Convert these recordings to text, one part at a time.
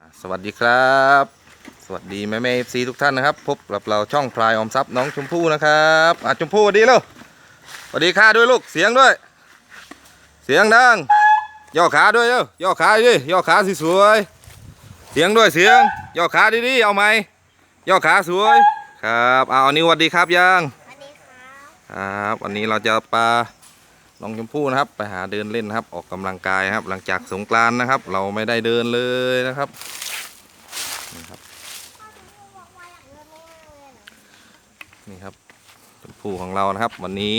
อะสวัสดีครับ สวัสดีแม่แม่เอฟซีทุกท่านนะครับ พบกับเราช่องพลายออมทรัพย์น้องชมพู่นะครับอะชมพู่สวัสดีลูกสวัสดีค่ะด้วยลูกเสียงด้วย เสียงดังย่อขาด้วยเร็วย่อขาดิย่อขาสวยๆเสียงด้วยเสียงย่อขาดีๆเอาไหมย่อขาสวยครับเอาอันนี้สวัสดีครับยังสวัสดีครับครับวันนี้เราจะปา น้องชมพู่นะครับ ไปหาเดินเล่นนะครับ ออกกำลังกายนะครับ หลังจากสงกรานนะครับ เราไม่ได้เดินเลยนะครับนี่ครับนี่ครับชมพู่ของเรานะครับ วันนี้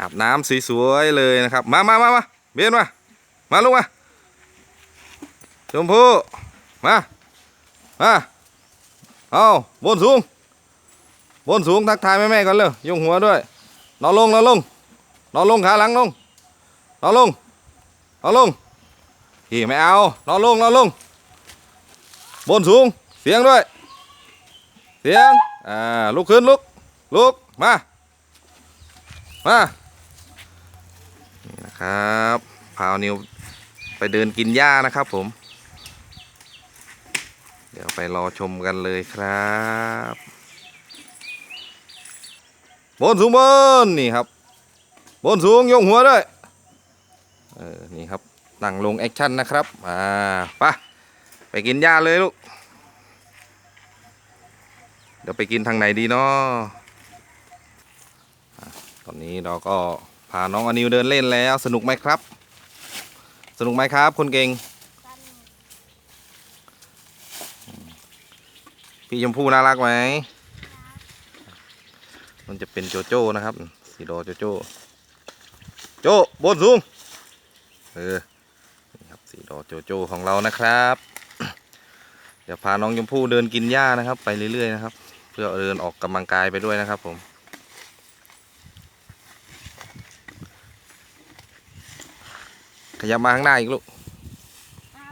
อาบน้ำสวยๆเลยนะครับ มามามามาเบียนมามาลูกมาชมพู่มามาเอาบนสูงบนสูงทักทายแม่ๆก่อนเร็วยกหัวด้วยนอนลงนอนลง นอนลงขาหลังลงนอนลงนอนลงพี่ไม่เอานอนลงนอนลง บนสูง เสียงด้วย เสียง อ่า ลุกขึ้นลุก ลุก มา มานี่นะครับพาวนิวไปเดินกินหญ้านะครับผม เดี๋ยวไปรอชมกันเลยครับ บนสูงบนนี่ครับ บนสูงยกหัวด้วยเออนี่ครับตั้งลงแอคชั่นนะครับอ่าไปไปกินหญ้าเลยลูกเดี๋ยวไปกินทางไหนดีเนาะตอนนี้เราก็พาน้องอนิวเดินเล่นแล้วสนุกไหมครับ สนุกไหมครับคนเก่งพี่ชมพู่น่ารักไหม มันจะเป็นโจโจ้นะครับสีโดโจโจ้ โจบนสูงเออนี่ครับสีดอโจโจของเรานะครับ เดี๋ยวพาน้องชมพู่เดินกินหญ้านะครับ ไปเรื่อยๆนะครับ เพื่อเดินออกกำลังกายไปด้วยนะครับผมขยับมาข้างหน้าอีกลูก เอา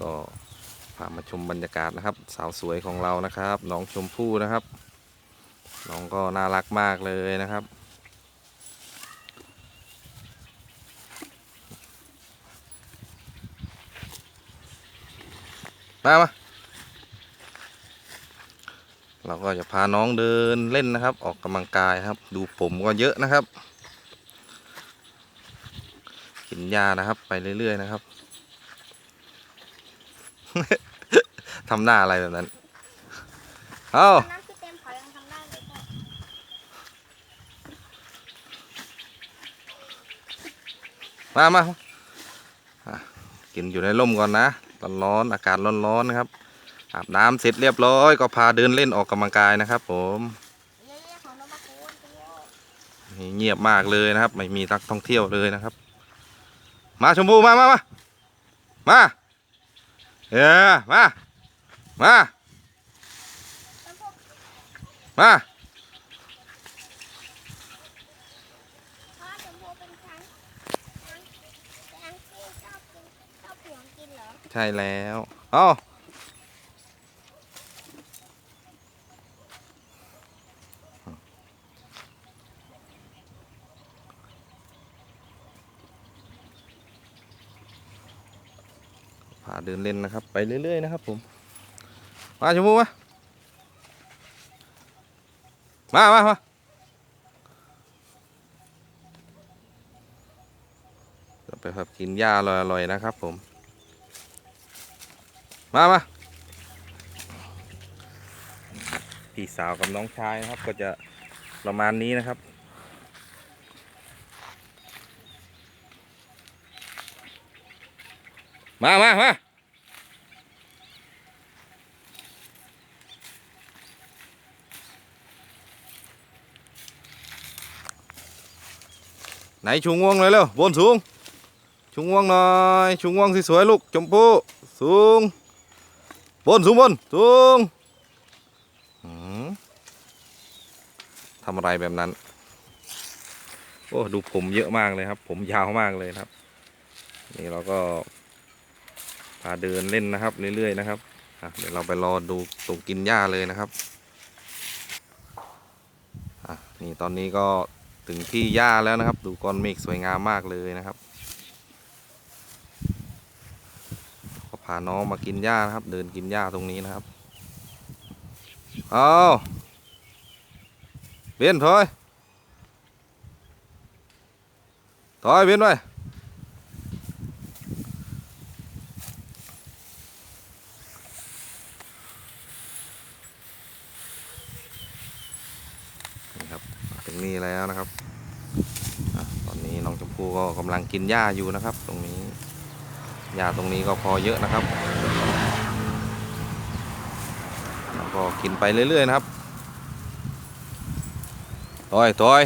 ก็พามาชมบรรยากาศนะครับ สาวสวยของเรานะครับ น้องชมพู่นะครับ น้องก็น่ารักมากเลยนะครับ มามาเราก็จะพาน้องเดินเล่นนะครับ ออกกำลังกายครับ ดูผมก็เยอะนะครับ กินยานะครับไปเรื่อยๆนะครับ ทำหน้าอะไรแบบนั้น เอาน้ำที่เต็มพอยังทำได้เลยพ่อมามาอะกินอยู่ในร่มก่อนนะร้อนๆอากาศร้อนๆนะครับ อาบน้ำเสร็จเรียบร้อย ก็พาเดินเล่นออกกำลังกายนะครับ ผม เย้ๆของน้องมาคูนเดียวนี่เงียบมากเลยนะครับ ไม่มีนักท่องเที่ยวเลยนะครับ มาชมพูมามามามาเออมา มา มา ใช่แล้วเอ้าพาเดินเล่นนะครับ ไปเรื่อย ๆ นะครับผม มาชมพูมามามามาเราไปพับกินหญ้าอร่อยๆนะครับ ผม มามาพี่สาวกับน้องชายนะครับ ก็จะประมาณนี้นะครับมามามา ไหนชูงวงเลยเร็วบนสูงชูงวงหน่อยชูงวงสวยๆลูกชมพู่สูงบนสูงบนสูงทำอะไรแบบนั้น โอ้ดูผมเยอะมากเลยครับ ผมยาวมากเลยครับ นี่เราก็พาเดินเล่นนะครับเรื่อยๆนะครับเดี๋ยวเราไปรอดูตรงกินหญ้าเลยนะครับนี่ตอนนี้ก็ ถึงที่หญ้าแล้วนะครับ ดูก้อนเมฆสวยงามมากเลยนะครับก็พาน้องมากินหญ้านะครับ เดินกินหญ้าตรงนี้นะครับเอาเบียนถอยถอยเบียนไว้ นี่ครับมาถึง นี่แล้วนะครับอะตอนนี้น้องชมพู่ก็กำลังกินหญ้าอยู่นะครับ ตรงนี้หญ้าตรงนี้ก็พอเยอะนะครับแล้วก็กินไปเรื่อยๆนะครับตอยตอย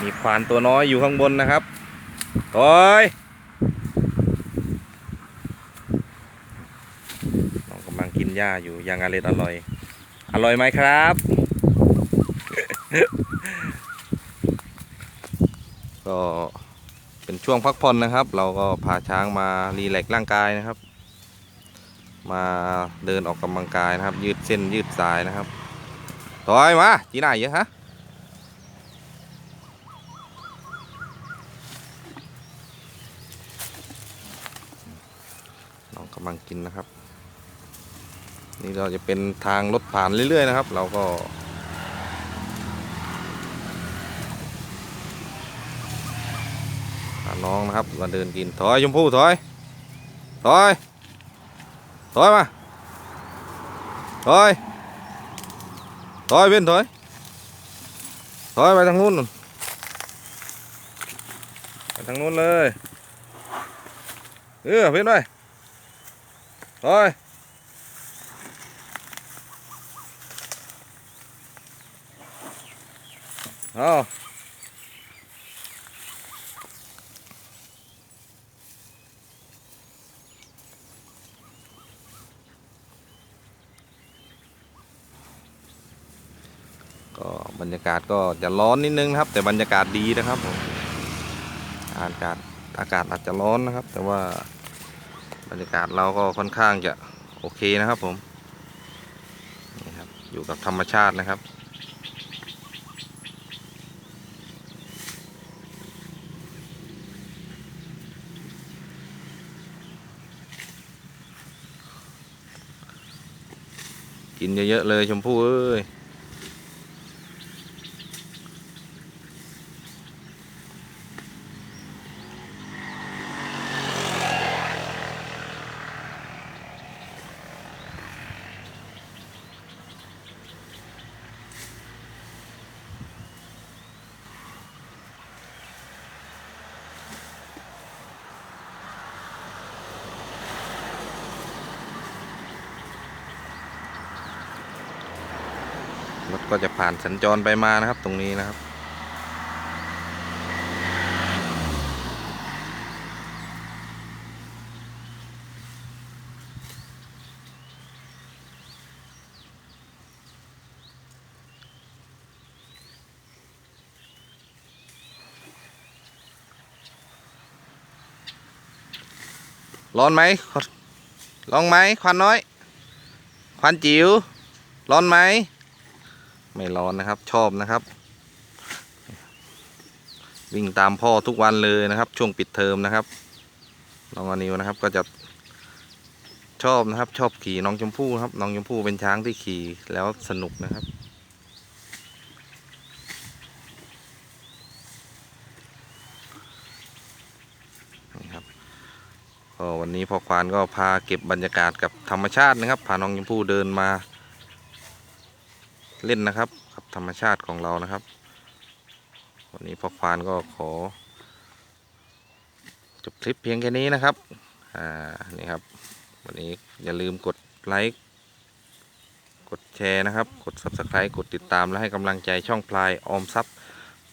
มีควานตัวน้อยอยู่ข้างบนนะครับตอย น้องกำลังกิน หญ้าอยู่ยังอร่อยอร่อย อร่อยไหมครับ ก็เป็นช่วงพักผ่อนนะครับ เราก็พาช้างมารีแลกร่างกายนะครับ มาเดินออกกำลังกายนะครับ ยืดเส้นยืดสายนะครับถอยมาจีน่าเยอะฮะน้องกำลังกินนะครับ นี่เราจะเป็นทางรถผ่านเรื่อย ๆ นะครับ เราก็ น้องนะครับมาเดินกินถอยชมพู่ถอย ถอย ถอยมาถอย ถอยเว้นถอย ถอยไปทางนู้นนู่นไปทางนู้นเลย เออเว้นไปถอย เอาก็บรรยากาศก็จะร้อนนิดนึงนะครับ แต่บรรยากาศดีนะครับผมอากาศอากาศอาจจะร้อนนะครับ แต่ว่าบรรยากาศเราก็ค่อนข้างจะโอเคนะครับผมนี่ครับอยู่กับธรรมชาตินะครับ กินเยอะๆเลยชมพู่เอ้ย รถก็จะผ่านสัญจรไปมานะครับ ตรงนี้นะครับ ร้อนไหมร้อนไหมควันน้อย ควันจิ๋วร้อนไหม ไม่ร้อนนะครับ ชอบนะครับ วิ่งตามพ่อทุกวันเลยนะครับ ช่วงปิดเทอมนะครับน้องอนิวนะครับก็จะชอบนะครับ ชอบขี่น้องชมพู่ครับน้องชมพู่เป็นช้างที่ขี่แล้วสนุกนะครับนี่ครับก็วันนี้พ่อควานก็พาเก็บบรรยากาศกับธรรมชาตินะครับพาน้องชมพู่เดินมา เล่นนะครับกับธรรมชาติของเรานะครับ วันนี้พ่อควานก็ขอ จบคลิปเพียงแค่นี้นะครับอ่านี่ครับ วันนี้อย่าลืมกดไลค์กดแชร์นะครับ กด subscribe กดติดตามและให้กำลังใจช่องพลายออมทรัพย์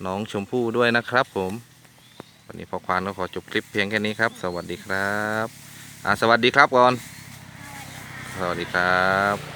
น้องชมพู่ด้วยนะครับผม วันนี้พ่อควานก็ขอจบคลิปเพียงแค่นี้ครับ สวัสดีครับอ่าสวัสดีครับก่อน สวัสดีครับ